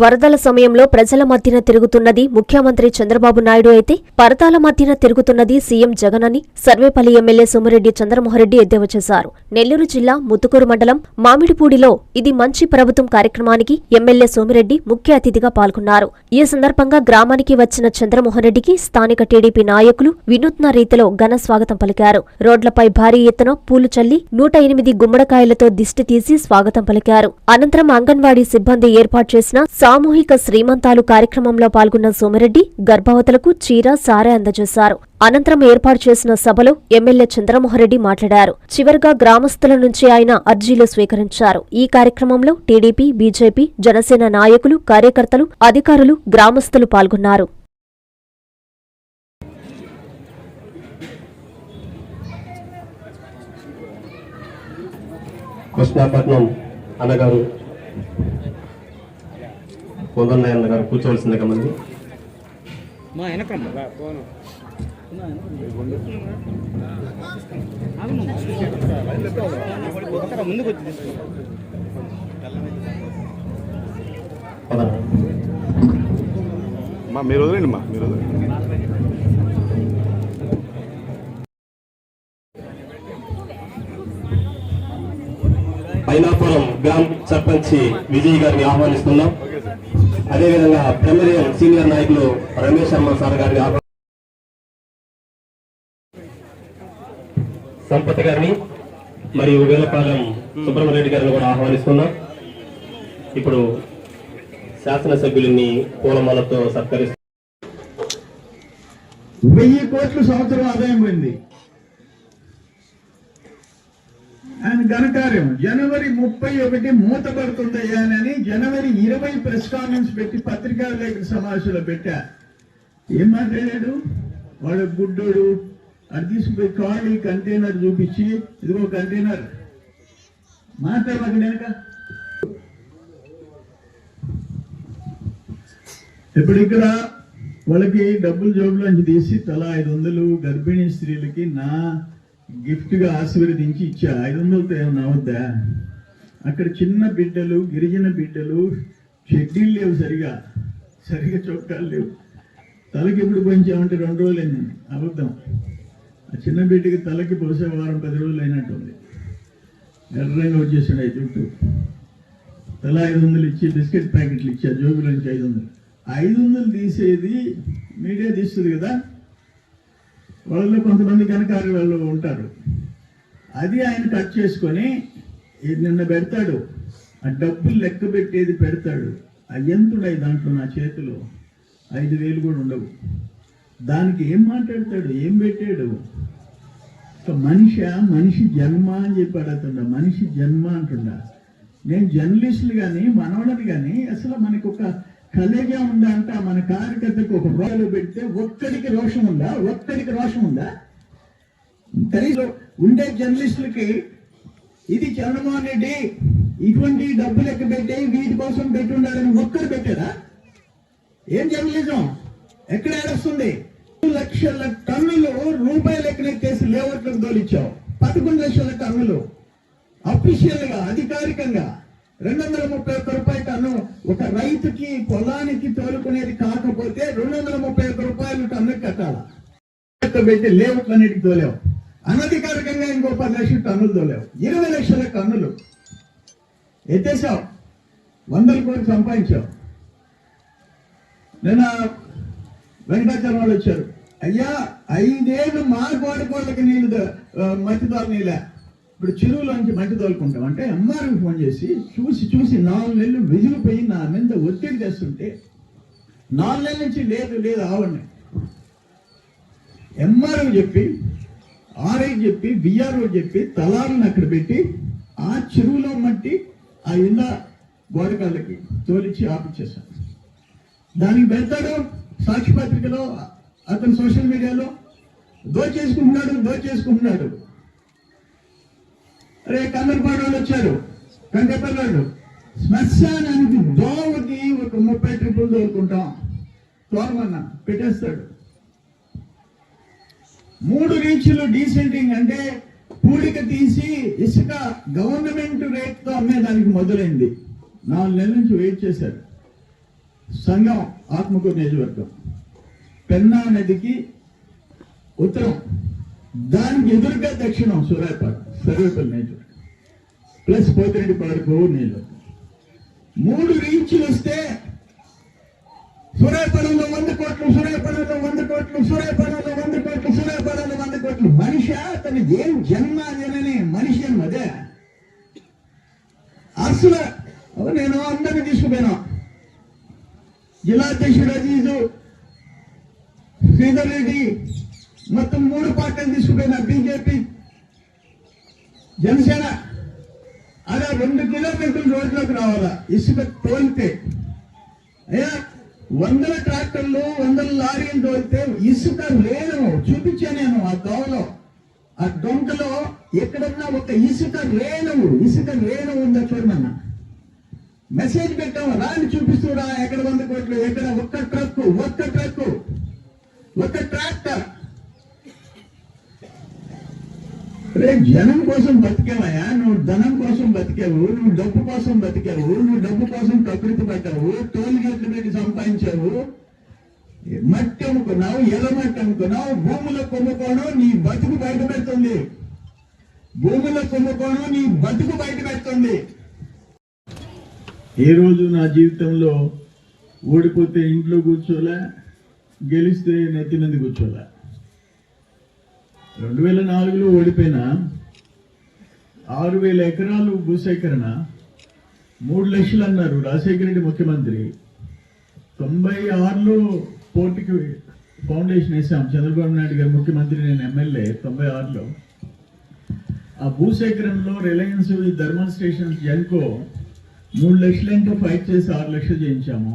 వరదల సమయంలో ప్రజల మధ్యన తిరుగుతున్నది ముఖ్యమంత్రి చంద్రబాబు నాయుడు అయితే పరదాల మధ్యన తిరుగుతున్నది సీఎం జగన్ అని సర్వేపల్లి ఎమ్మెల్యే సోమిరెడ్డి చంద్రమోహన్రెడ్డి ఎద్దేవా చేశారు. నెల్లూరు జిల్లా ముత్తుకూరు మండలం మామిడిపూడిలో ఇది మంచి ప్రభుత్వం కార్యక్రమానికి ఎమ్మెల్యే సోమిరెడ్డి ముఖ్య అతిథిగా పాల్గొన్నారు. ఈ సందర్భంగా గ్రామానికి వచ్చిన చంద్రమోహన్రెడ్డికి స్థానిక టీడీపీ నాయకులు వినూత్న రీతిలో ఘన స్వాగతం పలికారు. రోడ్లపై భారీ ఎత్తున పూలు చల్లి నూట ఎనిమిది గుమ్మడికాయలతో దిష్టి తీసి స్వాగతం పలికారు. అనంతరం అంగన్వాడీ సిబ్బంది ఏర్పాటు చేసిన సామూహిక శ్రీమంతాలు కార్యక్రమంలో పాల్గొన్న సోమిరెడ్డి గర్భవతులకు చీర సారె అందజేశారు. అనంతరం ఏర్పాటు చేసిన సభలో ఎమ్మెల్యే చంద్రమోహన్రెడ్డి మాట్లాడారు. చివరగా గ్రామస్తుల నుంచి ఆయన అర్జీలు స్వీకరించారు. ఈ కార్యక్రమంలో టీడీపీ బీజేపీ జనసేన నాయకులు కార్యకర్తలు అధికారులు గ్రామస్తులు పాల్గొన్నారు. కృష్ణాపట్నం అన్నగారు కొందన్నయ్య అన్నగారు కూర్చోవలసిందిగా మంది మా వెనకమ్మ ముందుకు వచ్చి పదన. మా మీరు వదిలేండి మా మీరు వదిలేండి. పైనాపురం గ్రామ సర్పంచ్ విజయ్ గారిని ఆహ్వానిస్తున్నాం. అదేవిధంగా ప్రమేయం సీనియర్ నాయకులు రమేష్ శర్మ సార్ గారిని ఆహ్వాని సంపత్ గారిని మరియు వేలపాలెం సుబ్రహ్మరెడ్డి గారిని కూడా ఆహ్వానిస్తున్నాం. ఇప్పుడు శాసనసభ్యులని పూలమాలతో సత్కరిస్తున్నారు వెయ్యి కోట్లు సంవత్సరం ఆదాయం పోయింది. ఘనకార్యం. జనవరి ముప్పై ఒకటి మూతపడుతుందయ్యానని జనవరి ఇరవై ప్రెస్ కాన్ఫరెన్స్ పెట్టి పత్రికా లేఖ సమావేశంలో పెట్టా. ఏం మాట్లాడాడు? వాడు గుడ్డోడు అది తీసుకుపోయి ఖాళీ కంటైనర్ చూపించి ఇదిగో కంటైనర్. మాట్లాడక వెనక. ఇప్పుడు ఇక్కడ వాళ్ళకి డబ్బులు జోబులోంచి తీసి తలా ఐదు వందలు గర్భిణీ స్త్రీలకి నా గిఫ్ట్గా ఆశీర్వదించి ఇచ్చా. ఐదు వందలతో ఏమన్నా అవుద్దా? అక్కడ చిన్న బిడ్డలు గిరిజన బిడ్డలు షెడ్యూల్ లేవు సరిగా. సరిగా చొక్కాలు లేవు. తలకి ఎప్పుడు పంచామంటే రెండు రోజులు అయింది అబద్ధం. ఆ చిన్న బిడ్డకి తలకి బహుశా వారం పది రోజులు అయినట్టుంది ఎర్రంగా వచ్చేసాడు ఐదు చుట్టూ తల ఐదు వందలు ఇచ్చి బిస్కెట్ ప్యాకెట్లు ఇచ్చారు జోబుల నుంచి ఐదు వందలు. ఐదు వందలు తీసేది మీడియా తీస్తుంది కదా? వాళ్ళలో కొంతమంది కనకారు వాళ్ళు ఉంటారు. అది ఆయన కట్ చేసుకొని ఇది నిన్న పెడతాడు. ఆ డబ్బులు లెక్క పెట్టేది పెడతాడు. అయ్యంతుడై దాంట్లో నా చేతిలో ఐదు వేలు కూడా ఉండవు. దానికి ఏం మాట్లాడతాడు? ఏం పెట్టాడు? ఒక మనిషి? మనిషి జన్మ అని చెప్పాడు అతను. మనిషి జన్మ అంటుండ. నేను జర్నలిస్టులు కానీ మనవడని కానీ అసలు మనకు ఒక కలేగా ఉందా మన కార్యకర్తకు ఒక రోజులు పెడితే ఒక్కడికి రోషం ఉందా? ఒక్కడికి రోషం ఉందా? కనీసం ఉండే జర్నలిస్టులకి ఇది చంద్రమోహన్ రెడ్డి ఇటువంటి డబ్బులు లెక్క పెట్టి వీటి కోసం పెట్టి ఉండాలని ఒక్కరు పెట్టారా? ఏం జర్నలిజం? ఎక్కడ ఏడొస్తుంది? లక్షల టన్నులు రూపాయలు ఎక్కడెక్కేసి లేఅవుట్లకు తోలిచ్చావు? పదకొండు లక్షల టన్నులు. అఫీషియల్గా అధికారికంగా. రెండు వందల ముప్పై ఒక్క రూపాయలు టన్ను ఒక రైతుకి పొలానికి తోలుకునేది కాకపోతే రెండు వందల ముప్పై ఒక్క రూపాయలు టన్ను కట్టాలి? పెట్టి అన్నిటికి తోలేవు. అనధికారికంగా ఇంకో పది లక్షల టన్నులు తోలేవు. ఇరవై లక్షల టన్నులు. ఎత్తేసావు. వందల కోట్లు సంపాదించావు. నిన్న వెంకటాచలం వాళ్ళు వచ్చారు. అయ్యా ఐదేళ్ళు మా కోడికోళ్ళకి నీళ్ళు ద- మట్టి నీళ్ళ? ఇప్పుడు చెరువులోంచి మట్టి తోలుకుంటాం. అంటే ఎంఆర్కి ఫోన్ చేసి చూసి చూసి నాలుగు నెలలు విజిలిపోయి నా మీద ఒత్తిడి తెస్తుంటే నాలుగు నెలల నుంచి లేదు లేదు ఆవండి ఎంఆర్ఓ చెప్పి ఆర్ఐ చెప్పి బిఆర్ఓ చెప్పి తలాలను అక్కడ పెట్టి ఆ చెరువులో మట్టి ఆ ఇంద గోడకాళ్ళకి తోలిచ్చి ఆపించేశాను దానికి పెడతాడు సాక్షి పత్రికలో అతను సోషల్ మీడియాలో దోచేసుకుంటున్నాడు దోచేసుకుంటున్నాడు. అరే కందపాడు వాళ్ళు వచ్చారు. కంకపల్లాడు శ్మశానానికి దోవకి ఒక ముప్పై ట్రిపులు తోలుకుంటాం తోరమన్నా పెట్టేస్తాడు. మూడు రీచ్లు డీసెంటింగ్ అంటే పూడిక తీసి ఇసుక గవర్నమెంట్ రేట్తో అమ్మేదానికి మొదలైంది. నాలుగు నెలల నుంచి వెయిట్ చేశారు సంఘం ఆత్మకూరు నియోజకవర్గం. పెన్నా నదికి ఉత్తరం. దానికి ఎదురుగా దక్షిణం సూర్యాపాట సర్వేపల్లి నియోజకవర్గం ప్లస్ పోతిరెడ్డి పాడుకో నీళ్ళు. మూడు రీచ్లు వస్తే సూర్యాపడంలో వంద కోట్లు సూర్యాపడంలో వంద కోట్లు సూర్యాపడంలో వంద కోట్లు సూర్యాపడంలో వంద కోట్లు. మనిషి అతని ఏం జన్మ అదేనని మనిషి జన్మ అదే అసలు నేను అందరినీ తీసుకుపోయినా. జిల్లా అధ్యక్షుడు అజీజు శ్రీధర్ రెడ్డి మూడు తీసుకుపోయిన బీజేపీ జనసేన అలా రెండు కిలోమీటర్లు రోడ్లోకి రావాలా? ఇసుక తోలితే. అయ్యా వందల ట్రాక్టర్లు వందల లారీలు తోలితే ఇసుక లేదు చూపించా నేను ఆ దోవలో. ఆ డొంకలో ఎక్కడన్నా ఒక ఇసుక రేణువు ఇసుక రేణువు ఉందా చూడమన్నా? మెసేజ్ పెట్టాము రాని చూపిస్తుడా ఎక్కడ వంద కోట్లు ఎక్కడ ఒక్క ట్రక్ ఒక్క ట్రక్ జనం కోసం బతికేవయ్యా నువ్వు ధనం కోసం బతికావు నువ్వు డబ్బు కోసం బతికావు నువ్వు డబ్బు కోసం ప్రకృతి పడ్డావు టోల్ గేట్లు పెట్టి సంపాదించావు. మట్టి అమ్ముకున్నావు ఎర్ర మట్టి అమ్ముకున్నావు భూముల కుంభకోణం నీ బతుకు బయట పెడుతుంది. భూముల కొమ్ముకోను నీ బతుకు బయట పెడుతుంది. ఏ రోజు నా జీవితంలో ఓడిపోతే ఇంట్లో కూర్చోలే గెలిస్తే నెత్తి మీద కూర్చోలే? రెండు వేల నాలుగులో ఓడిపోయిన ఆరు వేల ఎకరాలు భూసేకరణ మూడు లక్షలు అన్నారు రాజశేఖర రెడ్డి ముఖ్యమంత్రి. తొంభై ఆరులో పోటీకి ఫౌండేషన్ వేసాం చంద్రబాబు నాయుడు గారు ముఖ్యమంత్రి నేను ఎమ్మెల్యే తొంభై ఆరులో. ఆ భూసేకరణలో రిలయన్స్ ధర్మల్ స్టేషన్ జెన్కో మూడు లక్షలంటే ఫైట్ చేసి ఆరు లక్షలు చేయించాము.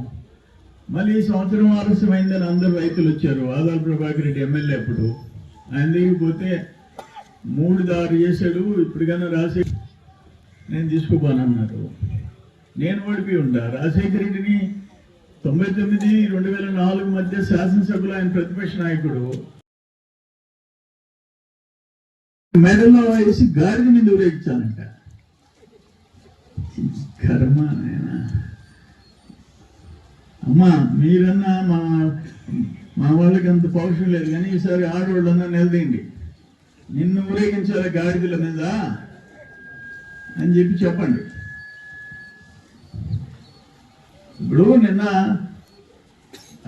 మళ్ళీ ఈ సంవత్సరం ఆలస్యమైందని అందరు రైతులు వచ్చారు. ఆదాల్ ప్రభాకర్ రెడ్డి ఎమ్మెల్యే అప్పుడు. ఆయన దగ్గరికి పోతే మూడు దారు చేశాడు ఇప్పటికైనా రాసే నేను తీసుకుపోనన్నారు నేను ఓడిపి ఉండా. రాజశేఖర రెడ్డిని తొంభై తొమ్మిది రెండు వేల నాలుగు మధ్య శాసనసభలో ఆయన ప్రతిపక్ష నాయకుడు. మెడలో వేసి గారిని మీద ఊరేగించానంట కర్మ నాయన. అమ్మా మీరన్నా మా మా వాళ్ళకి అంత పౌరుషం లేదు కానీ ఈసారి ఆడవాళ్ళందరూ నిలదీయండి. నిన్ను ఊరేగించాలి గాడిదల మీద అని చెప్పి చెప్పండి. ఇప్పుడు నిన్న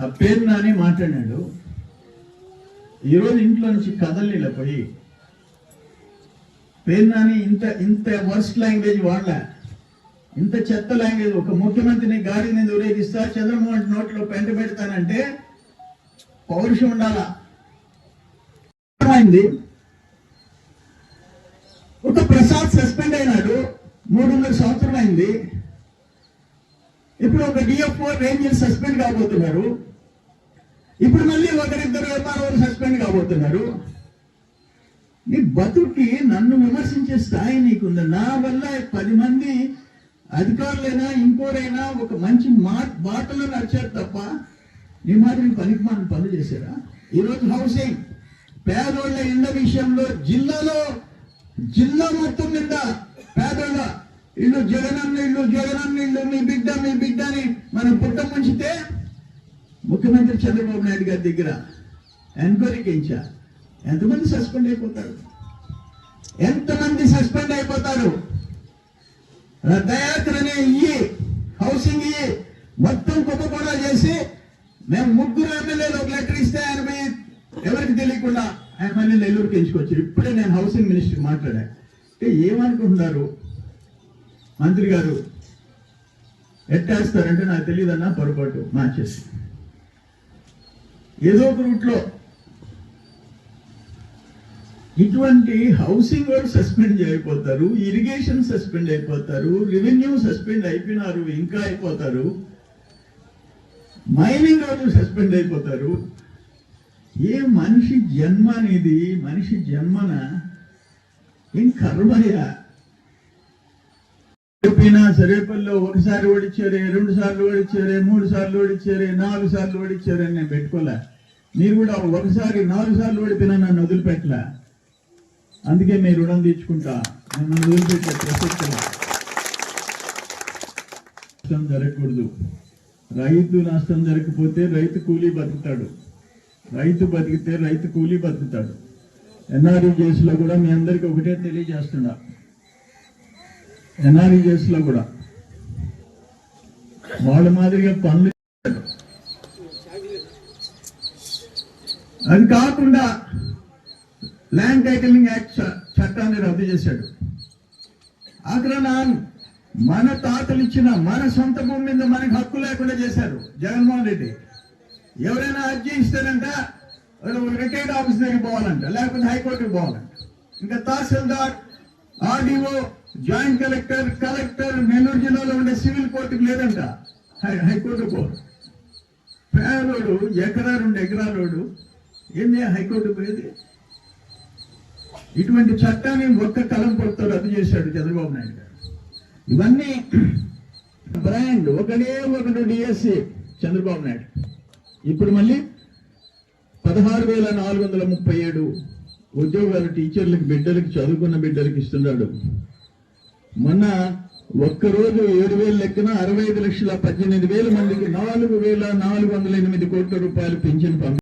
ఆ పేరు నాని మాట్లాడాడు ఈరోజు ఇంట్లో నుంచి కదలిలా పోయి. పేరు నాని ఇంత ఇంత వర్స్ట్ లాంగ్వేజ్ వాడలే. ఇంత చెత్త లాంగ్వేజ్ ఒక ముఖ్యమంత్రిని గాడి మీద ఊరేగిస్తా చంద్రమోహన్ నోట్లో పెంట పెడతానంటే పౌరుషం ఉండాలా? అయింది ఒక ప్రసాద్ సస్పెండ్ అయినాడు మూడున్నర సంవత్సరం అయింది. ఇప్పుడు ఒక డిఎఫ్ఓ రేంజర్ సస్పెండ్ కాబోతున్నారు. ఇప్పుడు మళ్ళీ ఒకరిద్దరు ఎంఆర్ఓ సస్పెండ్ కాబోతున్నారు. నీ బతుకి నన్ను విమర్శించే స్థాయి నీకుంది. నా వల్ల పది మంది అధికారులైనా ఇంకోరైనా ఒక మంచి మా బాటలో నడిచారు తప్ప ఈ మాదిరి పనికి మనం పనులు చేశారా? ఈరోజు హౌసింగ్. పేదోళ్ళ ఇళ్ళ విషయంలో జిల్లాలో జిల్లా మొత్తం నిండా పేదోళ్ళ ఇల్లు జగనన్న ఇల్లు జగనన్న ఇల్లు మీ బిడ్డ మీ బిడ్డ అని మనం పుట్ట ముంచితే ముఖ్యమంత్రి చంద్రబాబు నాయుడు గారి దగ్గర ఎంక్వైరీకి ఇచ్చా ఎంతమంది సస్పెండ్ అయిపోతారు? ఎంతమంది సస్పెండ్ అయిపోతారు? రథయాత్రనే ఇయ్యి హౌసింగ్ ఇయ్యి మొత్తం కుప్పకూడా చేసి మేము ముగ్గురు ఎమ్మెల్యేలు ఒక లెటర్ ఇస్తే ఆయన పోయి ఎవరికి తెలియకుండా ఆయన మళ్ళీ నెల్లూరుకి ఎంచుకొచ్చారు. ఇప్పుడే నేను హౌసింగ్ మినిస్టర్ మాట్లాడా. అంటే ఏమనుకుంటున్నారు? మంత్రి గారు ఎట్టేస్తారంటే నాకు తెలియదన్నా పొరపాటు మార్చేసి. ఏదో ఒక రూట్లో ఇటువంటి హౌసింగ్ వాళ్ళు సస్పెండ్ అయిపోతారు ఇరిగేషన్ సస్పెండ్ అయిపోతారు రెవెన్యూ సస్పెండ్ అయిపోయినారు ఇంకా అయిపోతారు. మైనింగ్ వాళ్ళు సస్పెండ్ అయిపోతారు. ఏ మనిషి జన్మ అనేది మనిషి జన్మన ఏం కర్మయ్యా? చెప్పినా సరేపల్లిలో ఒకసారి ఓడిచ్చారే రెండు సార్లు ఓడిచ్చారే మూడు సార్లు ఓడిచ్చారే నాలుగు సార్లు ఓడిచ్చారే అని నేను పెట్టుకోలే. మీరు కూడా ఒకసారి నాలుగు సార్లు ఓడిపోయినా నన్ను వదిలిపెట్టలే. అందుకే మీ రుణం తీర్చుకుంటా. నన్ను వదిలిపెట్టే ప్రసక్తి జరగకూడదు. రైతు నష్టం జరగకపోతే రైతు కూలీ బతుకుతాడు. రైతు బతికితే రైతు కూలీ బతుకుతాడు. ఎన్ఆర్ఈజెస్లో కూడా మీ అందరికి ఒకటే తెలియజేస్తున్నా. ఎన్ఆర్ఈజెస్లో కూడా. వాళ్ళ మాదిరిగా పనులు అది కాకుండా ల్యాండ్ టైటిలింగ్ యాక్ట్ చట్టాన్ని రద్దు చేశాడు. అగ్రణ మన తాతలు ఇచ్చిన మన సొంత భూమి మీద మనకు హక్కు లేకుండా చేశారు. జగన్మోహన్ రెడ్డి. ఎవరైనా అర్జీ ఇస్తారంట రిటైర్డ్ ఆఫీస్ దగ్గరికి పోవాలంట లేకపోతే హైకోర్టుకి పోవాలంట. ఇంకా tahsildar RDO joint collector collector Nellore జిల్లాలో ఉండే సివిల్ కోర్టుకి లేదంట. హై- పోరు పేదోడు ఎకరా రెండు ఎకరాలోడు ఏంది హైకోర్టు పోయేది? ఇటువంటి చట్టాన్ని ఒక్క కలం పొడితో అది చేశాడు చంద్రబాబు నాయుడు గారు. ఇవన్నీ బ్రాండ్. ఒకటే ఒకటి డిఎస్సి చంద్రబాబు నాయుడు. ఇప్పుడు మళ్ళీ పదహారు వేల నాలుగు వందల ముప్పై ఏడు ఉద్యోగాలు టీచర్లకు బిడ్డలకి చదువుకున్న బిడ్డలకి ఇస్తున్నాడు. మొన్న ఒక్కరోజు ఏడు వేల లెక్కన అరవై ఐదు లక్షల పద్దెనిమిది వేల మందికి నాలుగు వేల నాలుగు వందల ఎనిమిది కోట్ల రూపాయలు పింఛన్ పంపి